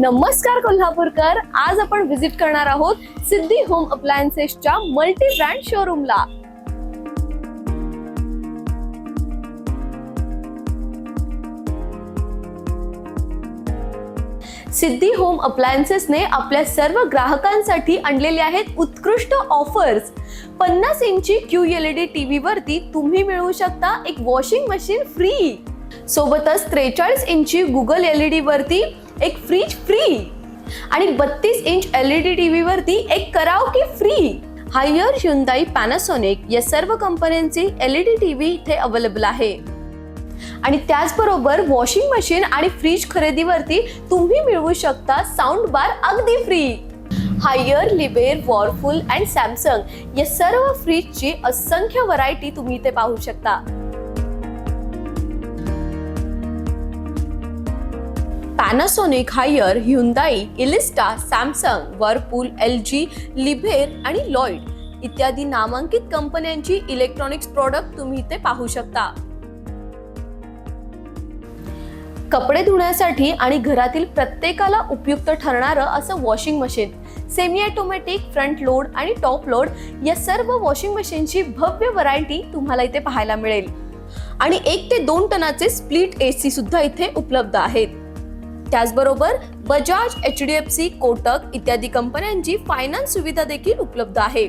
नमस्कार कोल्हापूरकर. आज आपण व्हिजिट करणार आहोत सिद्धी होम अप्लायन्सेसच्या मल्टी ब्रँड शोरूमला सिद्धी होम अप्लायन्सेसने आपल्या सर्व ग्राहकांसाठी आणलेले आहेत उत्कृष्ट ऑफर्स पन्नास इंची Q L E D TV वरती तुम्ही मिळवू शकता एक वॉशिंग मशीन फ्री सोबतच त्रेचाळीस इंची गुगल एल ई डी वरती एक फ्रीज फ्री आणि बत्तीस inch L E D TV वरती एक karaoke free Haier Hyundai Panasonic या सर्व कंपन्यांची एल ई डी टीव्ही इथे अवेलेबल आहे. आणि त्याचबरोबर वॉशिंग मशीन आणि फ्रीज खरेदीवरती तुम्ही मिळवू शकता साऊंड बार अगदी फ्री हायर लिबेर वॉरफुल अँड सॅमसंग या सर्व फ्रीजची असंख्य व्हरायटी तुम्ही इथे पाहू शकता. Panasonic Haier Hyundai Elista Samsung Whirlpool L G Liebherr आणि लॉइड इत्यादी नामांकित कंपन्यांची इलेक्ट्रॉनिक्स प्रॉडक्ट तुम्ही इथे पाहू शकता. कपडे धुण्यासाठी आणि घरातील प्रत्येकाला उपयुक्त ठरणारं असं washing machine semi automatic front load आणि टॉप लोड या सर्व वॉशिंग मशीनची भव्य व्हरायटी तुम्हाला इथे पाहायला मिळेल. आणि एक ते दोन टनाचे स्प्लिट एसी सुद्धा इथे उपलब्ध आहेत. त्याचबरोबर Bajaj H D F C Kotak इत्यादी कंपन्यांची फायनान्स सुविधा देखील उपलब्ध आहे.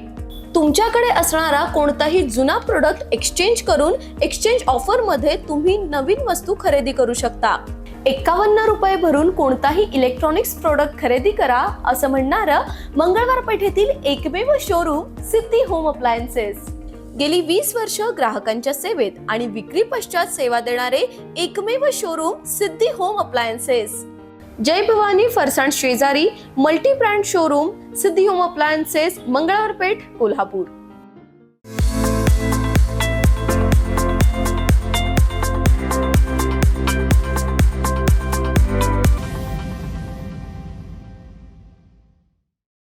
तुमच्याकडे असणारा कोणताही जुना प्रोडक्ट एक्सचेंज करून एक्सचेंज ऑफरमध्ये तुम्ही नवीन वस्तू खरेदी करू शकता. एकावन्न रुपये भरून कोणताही इलेक्ट्रॉनिक्स प्रोडक्ट खरेदी करा असं म्हणणारं मंगळवार पेठेतील एकमेव शोरूम सिद्धी होम अप्लायन्सेस गेली वीस वर्ष ग्राहकांच्या सेवेत आणि विक्री पश्चात सेवा देणारे एकमेव showroom Siddhi home appliances Jai Bhavani Farsan शेजारी multi brand showroom Siddhi home appliances Mangalwar Peth Kolhapur.